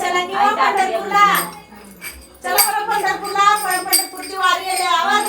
चला हो पंढरपूरला. चला बरं पंढरपूरला पंढरपूरची वारी आवाज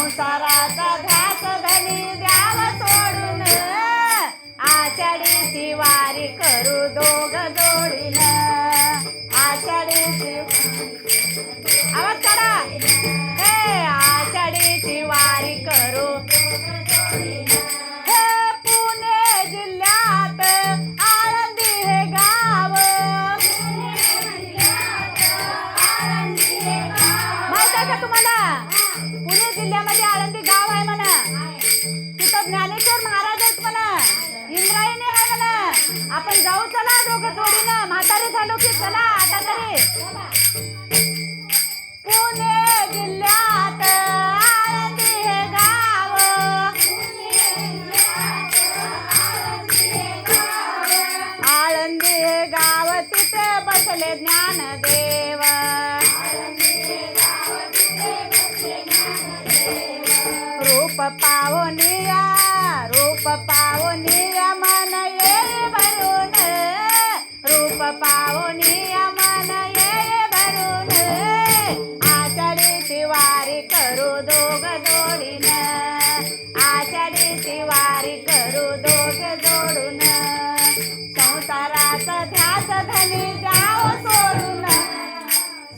संसाराचा ध्यास धनी द्याव सोडून. आषाढीची वारी करू दोघ जोडीन. आषाढीची आवाज काढा. हे आषाढीची वारी करू हे पुणे जिल्ह्यात आळंदी हे गाव. माहीत आहे का तुम्हाला? पुणे जिल्ह्यामध्ये आळंदी गाव आहे म्हणा. तिथं ज्ञानेश्वर महाराज आहेत म्हणा. इंद्रायणी आहे म्हणा. आपण जाऊ चला दोघं जोडीनं. म्हातारे झालो की चला आता तरी. पुणे जिल्ह्यात आळंदी हे गाव. आळंदी हे गाव तिथे बसले ज्ञानदेव. रूप पावनिया रूप पावनिया मन ये भरून रूप पावनिया मन ये भरून आषाढीची वारी करू दोघ जोडीन आषाढीची वारी करू दोघ जोडून। संसाराचा ध्यास धनी द्याव सोडून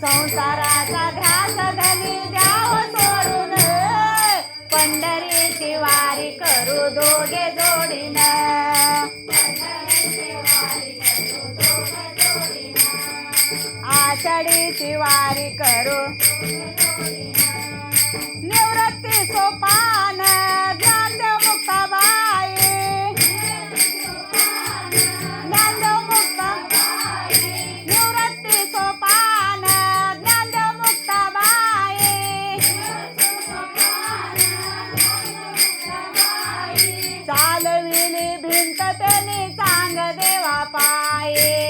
संसाराचा ध्यास धनी द्याव पंढरीची वारी करू दोघे जोडीन. आषाढीची वारी करू. निवृत्ती सोपा ಗಾಯೇ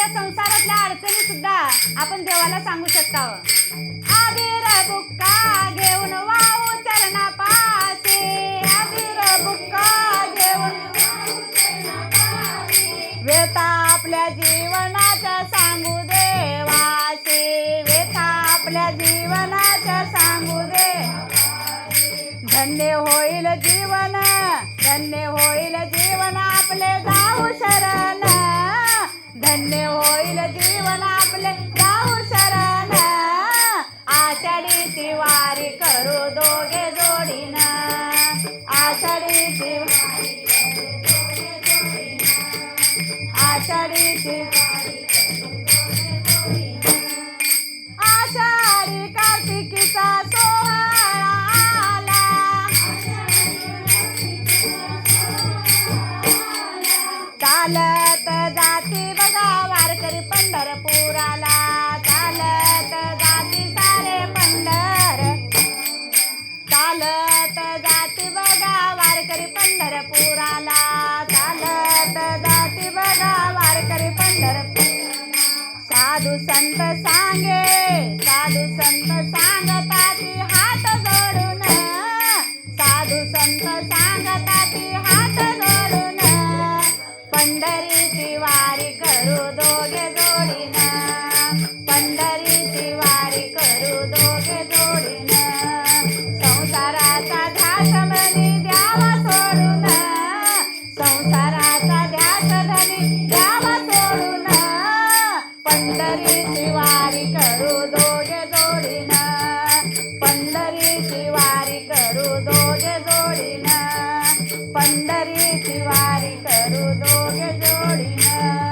आपल्या संसारातल्या अडचणी सुद्धा आपण देवाला सांगू शकता. आबिर बुक्का घेऊन वाहू चरणा पासे आबिर बुक्का घेऊन वेता आपल्या जीवनाच्या सांगू देवाशी वेता आपल्या जीवनाच्या सांगू दे. धन्य होईल जीवन धन्य होईल जीवन आपले जाऊ शरण. धन्य होईल जीवन आपले. जाऊ शरण. आषाढी तिवारी करू दोघे जोडीन. आषाढी तिवारी आषाढी साधू संत सांगे साधू संत सांगताती हात जोडून. साधू संत सांगताती हात जोडून. पंढरीची वारी करू दोघे जोडीन. पंढरीची वारी करू दोघे जोडीन. पंढरीची वारी करू दोघे जोडीन. पंढरीची वारी करू दोघे जोडीन. पंढरीची वारी करू दोघे जोडीन.